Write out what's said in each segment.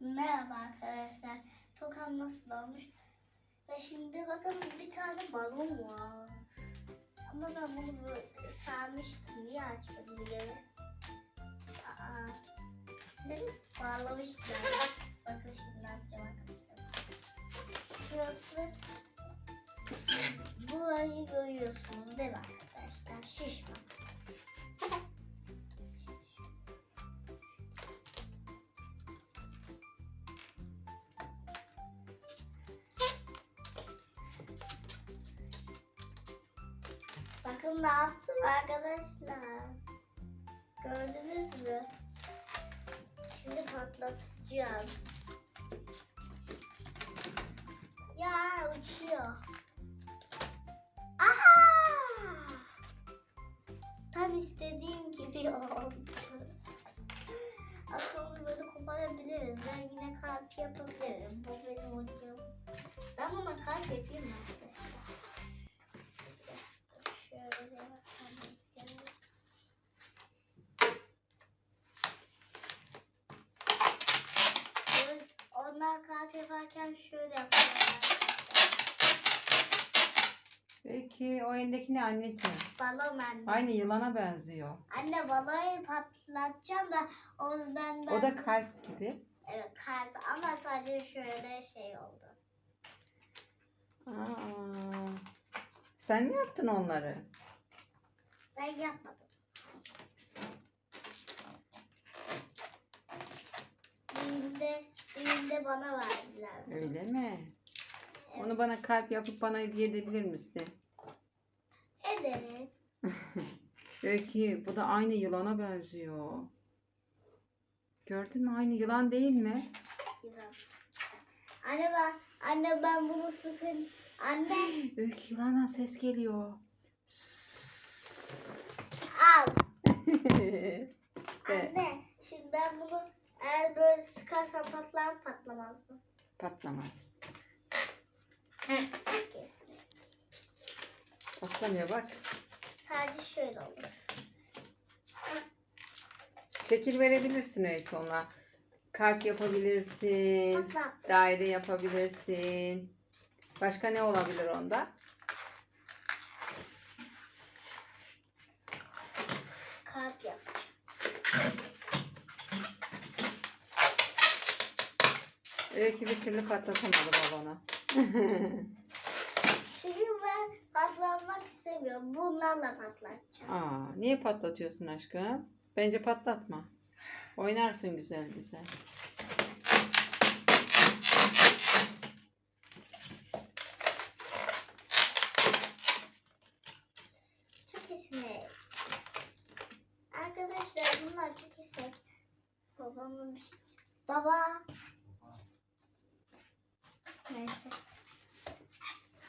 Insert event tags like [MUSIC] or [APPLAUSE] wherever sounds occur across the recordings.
Merhaba arkadaşlar. Tokam nasıl olmuş? Ve şimdi bakın bir tane balon var. Ama ben bunu sarmıştım. Niye açtım geri? Aa. Bağlamıştım. Bakın şimdi ne yapacağım arkadaşlar. Şurası burayı görüyorsunuz değil mi arkadaşlar? Şişman. Bakın ne yaptım arkadaşlar. Gördünüz mü? Şimdi patlatacağım. Ya uçuyor. Aha! Tam istediğim gibi oldu. Aslında böyle koparabiliriz. Ben yine kalp yapabilirim. Bu benim hocam. Ben buna kalp yapayım mı yaparken şöyle yapıyorlar. Peki o elindeki ne anneciğim? Balon anne. Aynı yılana benziyor. Anne balonu patlatacağım da o yüzden ben... O da kalp gibi. Evet kalp ama sadece şöyle şey oldu. Aa, sen mi yaptın onları? Ben yapmadım. Düğünde bana verdiler. Öyle mi? Onu bana kalp yapıp bana hediye edebilir misin? Evet. [LAUGHS] Peki bu da aynı yılana benziyor. Gördün mü? Aynı yılan değil mi? Güzel. Anne ben, anne ben bunu sıkın. Anne [GASPS] Öykü yılana ses geliyor. al. [LAUGHS] Evet. Anne şimdi ben bunu eğer böyle sıkarsam patlar mı patlamaz mı? Patlamaz. Patlamıyor bak. Sadece şöyle olur. Şekil verebilirsin Öykü ona. Kalp yapabilirsin. Patlat. Daire yapabilirsin. Başka ne olabilir onda? Kalp yap. Öykü bir türlü patlatamadı balonu. [LAUGHS] Çünkü ben patlatmak istemiyorum. Bunlarla patlatacağım. Aa, niye patlatıyorsun aşkım? Bence patlatma. Oynarsın güzel güzel. Çok esnek. Arkadaşlar bunlar çok esnek. Babamın bir şey. Baba. Neyse.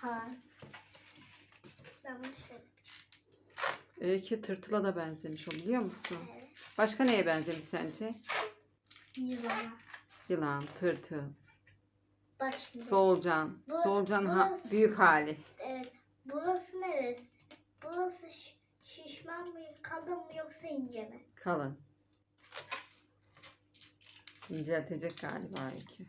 Ha. Ben bunu şöyle. Öykü tırtıla da benzemiş o biliyor musun? Evet. Başka neye benzemiş sence? Yılana. Yılan, tırtıl, Bak şimdi. solucan. Bu- Solucan ha- bu- büyük hali. Evet. Burası neresi? Burası şi- şişman mı, kalın mı yoksa ince mi? Kalın. İnceltecek galiba Öykü.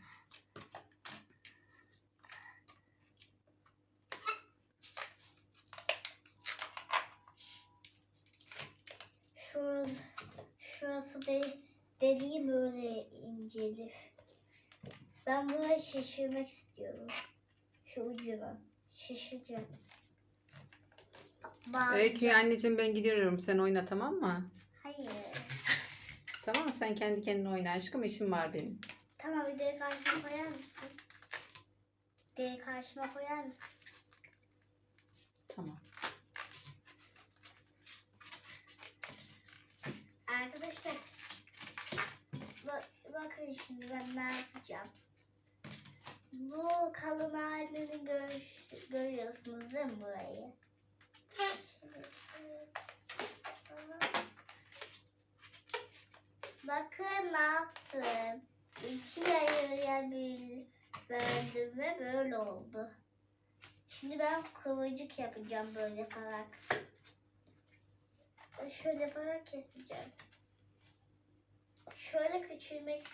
Şu, şurası de, deliği böyle incelir. Ben burayı şişirmek istiyorum. Şu ucunu. Şişireceğim. Öykü anneciğim ben gidiyorum. Sen oyna tamam mı? Hayır. Tamam mı? Sen kendi kendine oyna aşkım. işim var benim. Tamam bir de karşıma koyar mısın? De karşıma koyar mısın? Tamam. Arkadaşlar bak, bakın şimdi ben ne yapacağım. Bu kalın halini gör, görüyorsunuz değil mi burayı? Bakın ne yaptım. İki yarıya bir böldüm ve böyle oldu. Şimdi ben kıvırcık yapacağım böyle yaparak. Şöyle yaparak keseceğim. Şöyle küçülmek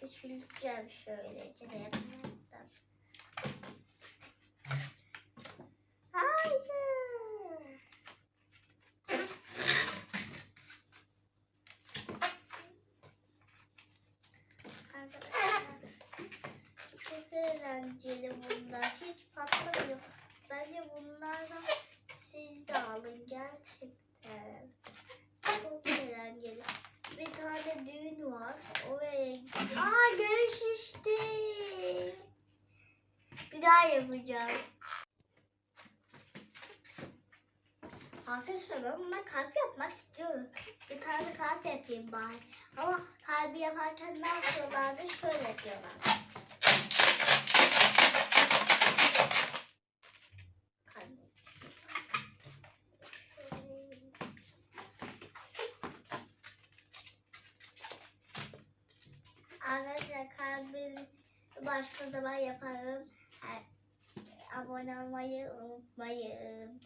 küçülteceğim şöylece de yapmaktan. Hayır. Çok eğlenceli bunlar. Hiç patlamıyor. Bence bunlardan siz de alın gerçekten. Çok eğlenceli. Bir tane var. Oraya Aa gel şişti. Bir daha yapacağım. Arkadaşlar ben buna kalp yapmak istiyorum. Bir tane kalp yapayım bari. Ama kalbi yaparken ne yapıyorlardı? Şöyle yapıyorlar. Kalp. Arkadaşlar kalbini başka zaman yaparım. Abone olmayı unutmayın.